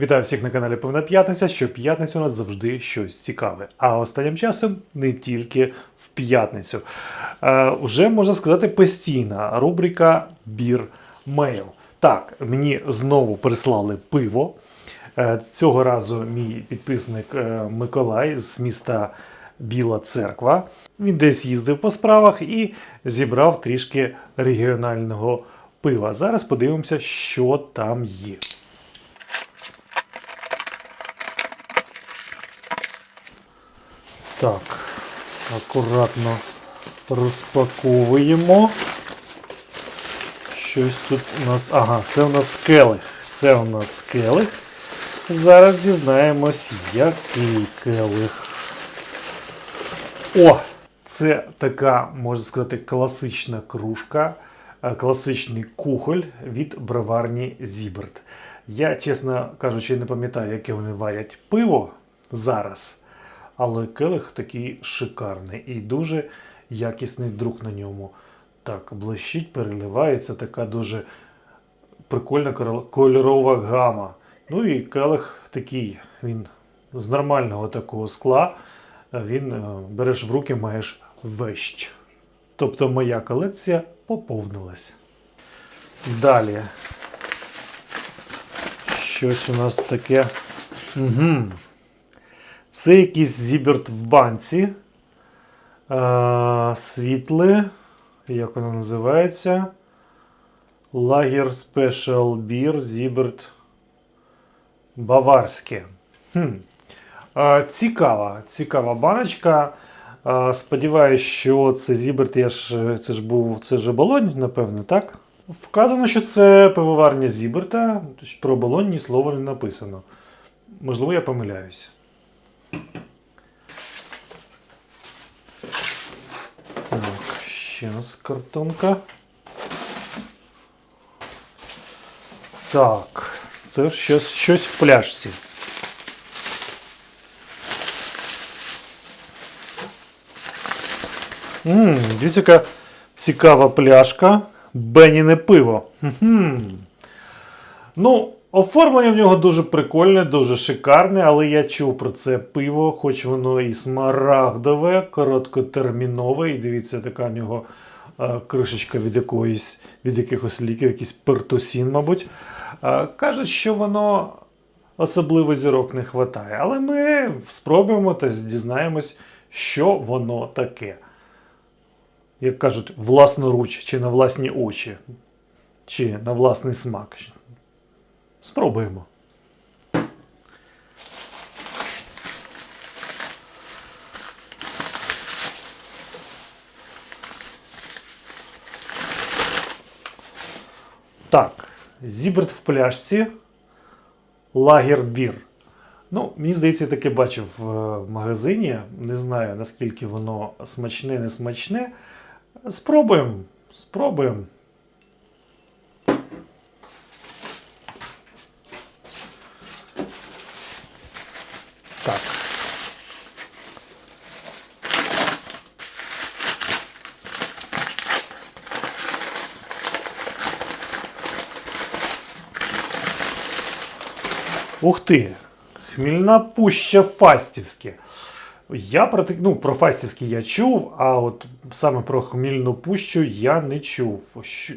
Вітаю всіх на каналі Певна П'ятниця. Щоп'ятницю у нас завжди щось цікаве. А останнім часом не тільки в п'ятницю. Е, уже можна сказати постійна рубрика Бір Мейл. Так, мені знову прислали пиво. Е, Цього разу мій підписник е, Миколай з міста Біла Церква. Він десь їздив по справах і зібрав трішки регіонального пива. Зараз подивимося, що там є. Так, акуратно розпаковуємо. Щось тут у нас. Ага, це у нас келих. Це у нас келих. Зараз дізнаємось, який келих. О! Це така, можна сказати, класична кружка, е, класичний кухоль від броварні Зіберт. Я, чесно кажучи, не пам'ятаю, яке вони варять пиво зараз. Але келих такий шикарний і дуже якісний друк на ньому. Так, блищить, переливається, така дуже прикольна кольорова гама. Ну і келих такий, він з нормального такого скла. Він е, береш в руки, маєш вещ. Тобто моя колекція поповнилась. Далі. Щось у нас таке. Угу. Це якийсь зіберт в банці. А, світле. Як воно називається? Лагер Спешал Бір Зіберт Баварське. Хм. А, цікава, цікава баночка. А, сподіваюсь, що це Зіберт, я ж, це ж був це ж оболонь, напевно, так? Вказано, що це пивоварня Зіберта. Про оболонь ні слова не написано. Можливо, я помиляюсь. ще у нас картонка. Так, це щось, щось в пляшці. Ммм, дивіться, яка цікава пляшка. Беніне пиво. Хм. Ну, оформлення в нього дуже прикольне, дуже шикарне, але я чув про це пиво, хоч воно і смарагдове, короткотермінове. І дивіться, така в нього е, кришечка від якоїсь, від якихось ліків, якийсь пертусін, мабуть. Е, кажуть, що воно особливо зірок не вистачає. Але ми спробуємо та дізнаємось, що воно таке. Як кажуть, власноруч, чи на власні очі, чи на власний смак. Спробуємо. Так, Зіберт в пляшці. Лагер бір. Ну, мені здається, я таке бачив е, в магазині. Не знаю, наскільки воно смачне, не смачне. Спробуємо. Спробуємо. Ух ти! Хмільна пуща Фастівське. Я про, ну, про Фастівське я чув, а от саме про хмільну пущу я не чув.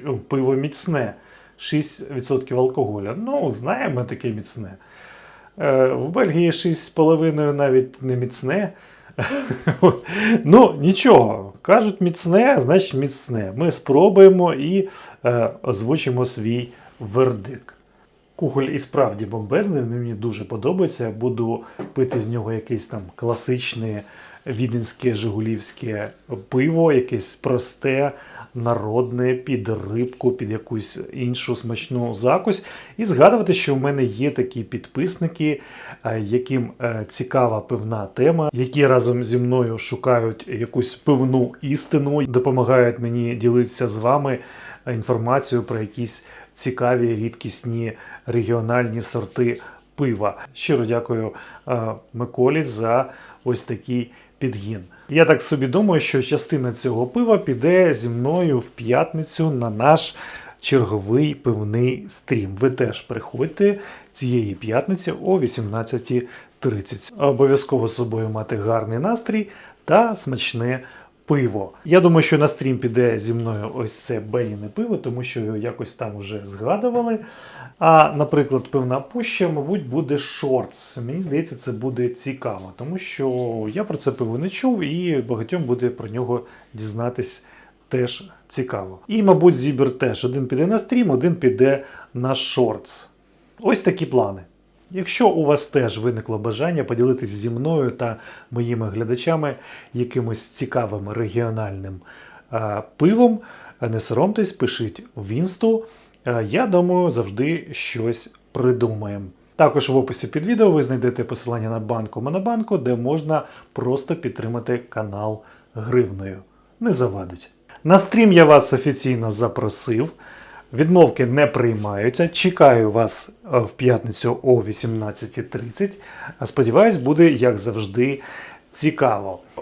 Ну, Пиво міцне, 6% алкоголя. Ну, знаємо таке міцне. Е, В Бельгії 6,5 навіть не міцне. ну, нічого. Кажуть, міцне, значить міцне. Ми спробуємо і е, озвучимо свій вердикт. Кухоль і справді бомбезний, мені дуже подобається. Буду пити з нього якесь там класичне віденське жигулівське пиво, якесь просте, народне, під рибку, під якусь іншу смачну закусь. І згадувати, що в мене є такі підписники, е, яким е, цікава пивна тема, які разом зі мною шукають якусь пивну істину, допомагають мені ділитися з вами інформацією про якісь цікаві рідкісні регіональні сорти пива. Щиро дякую е, Миколі за ось такий підгін. Я так собі думаю, що частина цього пива піде зі мною в п'ятницю на наш черговий пивний стрім. Ви теж приходьте цієї п'ятниці о 18.30. Обов'язково з собою мати гарний настрій та смачне пиво. Я думаю, що на стрім піде зі мною ось це Беніне пиво, тому що його якось там вже згадували. А, наприклад, пивна пуща, мабуть, буде шортс. Мені здається, це буде цікаво, тому що я про це пиво не чув, і багатьом буде про нього дізнатись теж цікаво. І, мабуть, Зібер теж один піде на стрім, один піде на шортс. Ось такі плани. Якщо у вас теж виникло бажання поділитись зі мною та моїми глядачами якимось цікавим регіональним пивом, не соромтесь, пишіть в інсту. Я думаю, завжди щось придумаємо. Також в описі під відео ви знайдете посилання на банку Монобанку, де можна просто підтримати канал гривною. Не завадить. На стрім я вас офіційно запросив. Відмовки не приймаються. Чекаю вас е, в п'ятницю о 18.30. Сподіваюсь, буде, як завжди, цікаво. Е,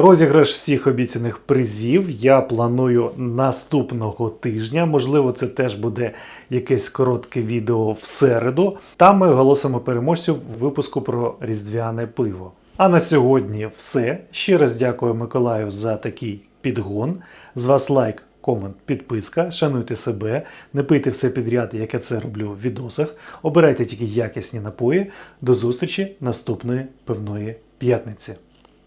Розіграш всіх обіцяних призів я планую наступного тижня. Можливо, це теж буде якесь коротке відео в середу. Там ми оголосимо переможців в випуску про різдвяне пиво. А на сьогодні все. Ще раз дякую Миколаю за такий підгон. З вас лайк, комент, підписка. Шануйте себе, не пийте все підряд, як я це роблю в відосах. Обирайте тільки якісні напої. До зустрічі наступної пивної п'ятниці.